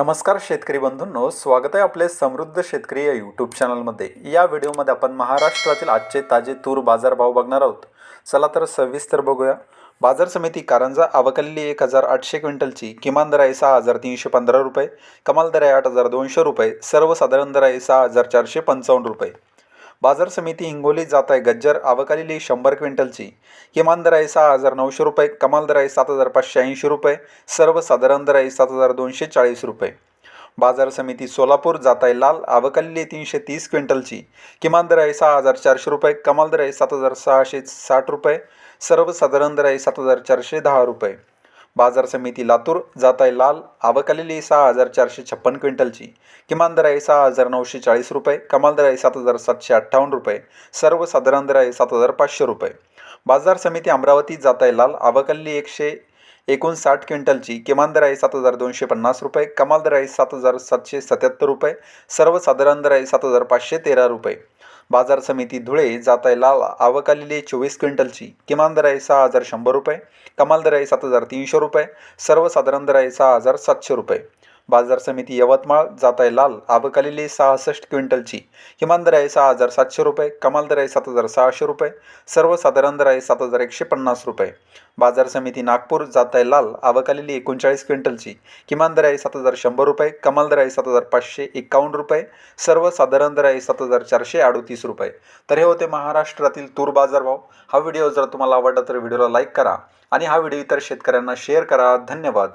नमस्कार शेतकरी बंधूंनो स्वागत आहे आपले समृद्ध शेतकरी या यूट्यूब चॅनलमध्ये या व्हिडिओमध्ये आपण महाराष्ट्रातील आजचे ताजे तूर बाजारभाव बघणार आहोत. चला तर सविस्तर बघूया. बाजार समिती कारंजा अवकलेली एक हजार आठशे क्विंटलची किमान दर आहे सहा हजार तीनशे पंधरा रुपये कमाल दर आहे आठ हजार दोनशे रुपये सर्वसाधारण दर आहे सहा हजार चारशे पंचावन्न रुपये. बाजार समिती हिंगोली जात आहे गज्जर अवकालेली शंभर क्विंटलची. किमान दर आहे सहा हजार नऊशे रुपये कमाल दर आहे सात हजार पाचशे ऐंशी रुपये सर्वसाधारण दर आहे सात हजार दोनशे चाळीस रुपये. बाजार समिती सोलापूर जात आहे लाल अवकालेली तीनशे तीस क्विंटलची. किमान दर आहे सहा हजार चारशे रुपये कमाल दर आहे सात हजार सहाशे साठ रुपये सर्वसाधारण दर आहे सात हजार चारशे दहा रुपये. बाजार समिती लातूर जात आहे लाल आवकलेली सहा हजार चारशे छप्पन क्विंटलची. किमान दर आहे सहा हजार नऊशे चाळीस रुपये कमाल दर आहे सात हजार सातशे अठ्ठावन्न रुपये सर्वसाधारण दर आहे सात हजार पाचशे रुपये. बाजार समिती अमरावती जात आहे लाल आवकालेली एकशे एकोणसाठ क्विंटलची किमान दर आहे सात हजार दोनशे पन्नास रुपये कमाल दर आहे सात हजार सातशे सत्याहत्तर रुपये सर्वसाधारण दर आहे सात हजार पाचशे तेरा रुपये. बाजार समिती धुळे जात आहे लाल आहे चोवीस क्विंटलची. किमान दर आहे सहा हजार शंभर रुपये कमाल दर आहे सात हजार तीनशे रुपये सर्वसाधारण दर आहे सहा हजार सातशे रुपये. बाजार समिती यवतमाळ जात आहे लाल आबकालेली सहासष्ट क्विंटलची. किमान दर आहे सहा हजार सातशे रुपये कमाल दर आहे सात हजार सहाशे रुपये सर्वसाधारण दर आहे सात हजार एकशे पन्नास रुपये. बाजार समिती नागपूर जात आहे लाल आबकालेली एकोणचाळीस क्विंटलची. किमान दर आहे सात हजार शंभर रुपये कमाल दर आहे सात हजार पाचशे एकावन्न रुपये सर्वसाधारण दर आहे सात हजार चारशे अडतीस रुपये. तर हे होते महाराष्ट्रातील तूर बाजारभाव हा व्हिडिओ जर तुम्हाला आवडला तर व्हिडिओला लाईक करा आणि हा व्हिडिओ इतर शेतकऱ्यांना शेअर करा. धन्यवाद.